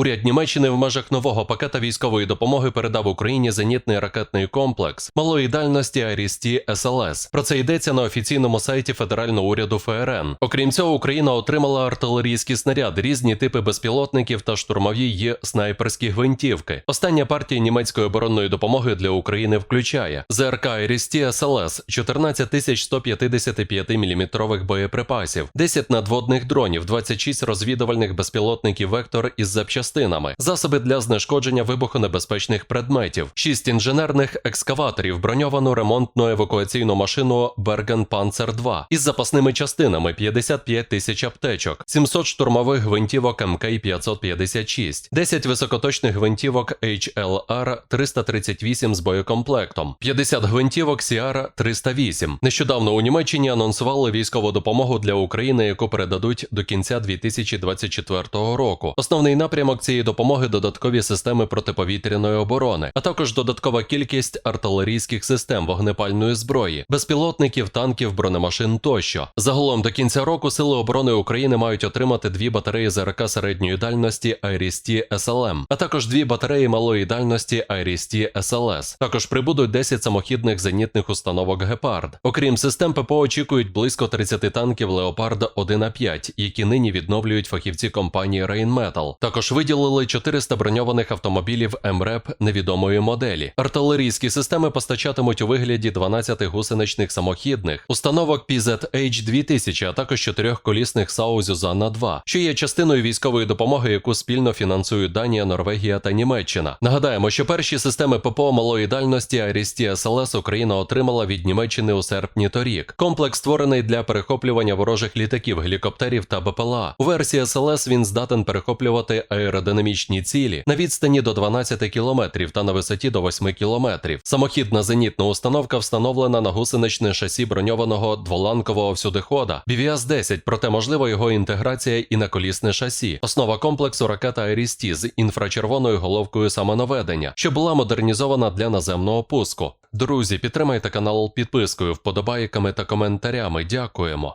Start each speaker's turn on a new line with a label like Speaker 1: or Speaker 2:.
Speaker 1: Уряд Німеччини в межах нового пакета військової допомоги передав Україні зенітний ракетний комплекс малої дальності Арісті СЛС. Про це йдеться на офіційному сайті Федерального уряду ФРН. Окрім цього, Україна отримала артилерійські снаряди, різні типи безпілотників та штурмові й снайперські гвинтівки. Остання партія німецької оборонної допомоги для України включає ЗРК Арісті СЛС 14 155 мм боєприпасів, 10 надводних дронів, 26 розвідувальних безпілотників Вектор із запчастинами, засоби для знешкодження вибухонебезпечних предметів, 6 інженерних екскаваторів, броньовану ремонтну евакуаційну машину Берген Panzer 2 із запасними частинами 55 тисяч аптечок, 700 штурмових гвинтівок МК 556, 10 високоточних гвинтівок HLR 338 з боєкомплектом, 50 гвинтівок CR 308. Нещодавно у Німеччині анонсували військову допомогу для України, яку передадуть до кінця 2024 року. Основний напрямок цієї допомоги додаткові системи протиповітряної оборони, а також додаткова кількість артилерійських систем вогнепальної зброї, безпілотників, танків, бронемашин тощо. Загалом до кінця року сили оборони України мають отримати дві батареї ЗРК середньої дальності Айрісті СЛМ, а також дві батареї малої дальності Айрісті СЛС. Також прибудуть 10 самохідних зенітних установок Гепард. Окрім систем ППО очікують близько 30 танків Леопард 1 а 5 які нині відновлюють фахівці компанії Rheinmetall. Також виділили 400 броньованих автомобілів МРЕП невідомої моделі. Артилерійські системи постачатимуть у вигляді 12 гусеничних самохідних, установок PZH 2000, а також чотирьохколісних САУ Зюзанна 2, що є частиною військової допомоги, яку спільно фінансують Данія, Норвегія та Німеччина. Нагадаємо, що перші системи ППО малої дальності Арісті СЛС Україна отримала від Німеччини у серпні торік. Комплекс створений для перехоплювання ворожих літаків, гелікоптерів та БПЛА. У версії СЛС він здатен перехоплювати аеродинамічні цілі на відстані до 12 кілометрів та на висоті до 8 кілометрів. Самохідна зенітна установка встановлена на гусеничне шасі броньованого дволанкового всюдихода BVS-10, проте можлива його інтеграція і на колісне шасі. Основа комплексу ракета Арісті з інфрачервоною головкою самонаведення, що була модернізована для наземного пуску. Друзі, підтримайте канал підпискою, вподобайками та коментарями. Дякуємо.